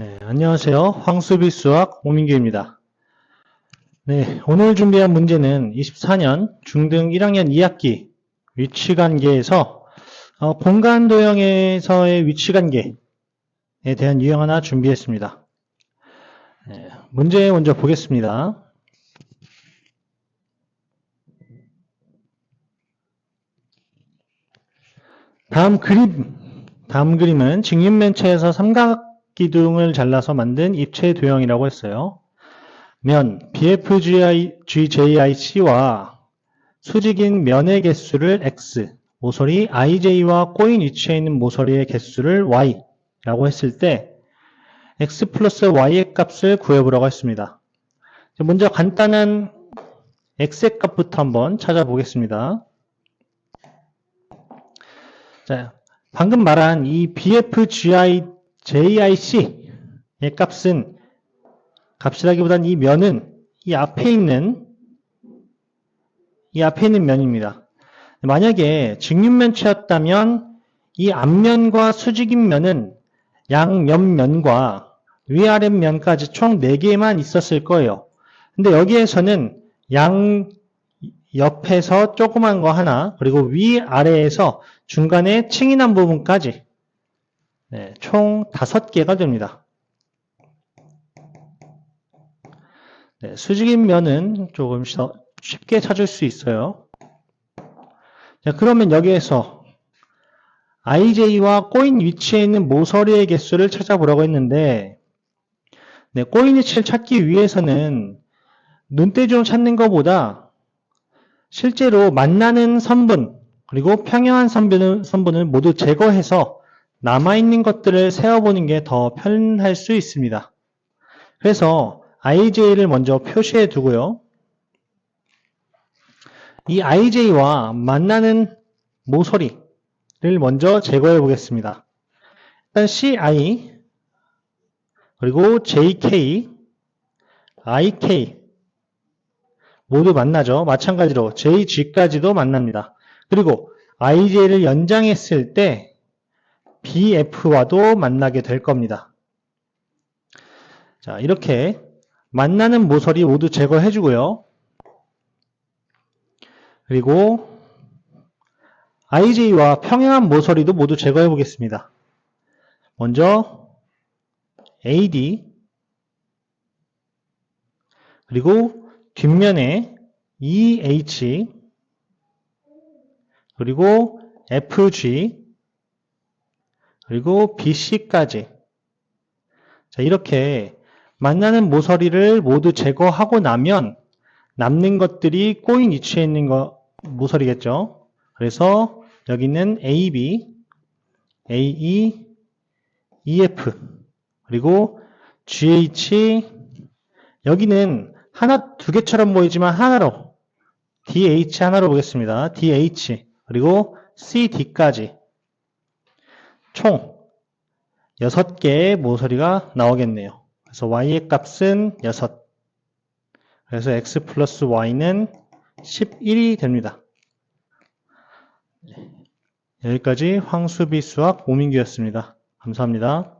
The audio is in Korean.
네, 안녕하세요. 황수비 수학 오민규입니다. 네, 오늘 준비한 문제는 24년 중등 1학년 2학기 위치관계에서 어, 공간 도형에서의 위치관계에 대한 유형 하나 준비했습니다. 네, 문제 먼저 보겠습니다. 다음 그림, 다음 그림은 직립면체에서 삼각 기둥을 잘라서 만든 입체 도형이라고 했어요. 면 BFGJIC와 수직인 면의 개수를 X, 모서리 IJ와 꼬인 위치에 있는 모서리의 개수를 Y라고 했을 때 X 플러스 Y의 값을 구해보라고 했습니다. 먼저 간단한 X의 값부터 한번 찾아보겠습니다. 자, 방금 말한 이 BFGI, JIC의 값은 값이라기보다는 이 면은 이 앞에 있는 이 앞에 있는 면입니다. 만약에 직육면 체였다면 이 앞면과 수직인 면은 양옆 면과 위아랫면까지 총 4개만 있었을 거예요. 근데 여기에서는 양 옆에서 조그만 거 하나, 그리고 위아래에서 중간에 층이난 부분까지 네, 총 5개가 됩니다. 네, 수직인 면은 조금 더 쉽게 찾을 수 있어요. 자, 그러면 여기에서 IJ와 꼬인 위치에 있는 모서리의 개수를 찾아보라고 했는데 네, 꼬인 위치를 찾기 위해서는 눈대중 찾는 것보다 실제로 만나는 선분 그리고 평행한 선분을, 선분을 모두 제거해서 남아있는 것들을 세어보는 게 더 편할 수 있습니다. 그래서 IJ를 먼저 표시해 두고요. 이 IJ와 만나는 모서리를 먼저 제거해 보겠습니다. 일단 CI 그리고 JK, IK 모두 만나죠. 마찬가지로 JG까지도 만납니다. 그리고 IJ를 연장했을 때 BF와도 만나게 될 겁니다. 자, 이렇게 만나는 모서리 모두 제거해 주고요. 그리고 IJ와 평행한 모서리도 모두 제거해 보겠습니다. 먼저 AD 그리고 뒷면에 EH 그리고 FG 그리고 BC까지 자 이렇게 만나는 모서리를 모두 제거하고 나면 남는 것들이 꼬인 위치에 있는 거 모서리겠죠. 그래서 여기는 AB, AE, EF 그리고 GH 여기는 하나 두 개처럼 보이지만 하나로 DH 하나로 보겠습니다. DH 그리고 CD까지 총 6개의 모서리가 나오겠네요. 그래서 y의 값은 6. 그래서 x 플러스 y는 11이 됩니다. 여기까지 황수비 수학 오민규였습니다. 감사합니다.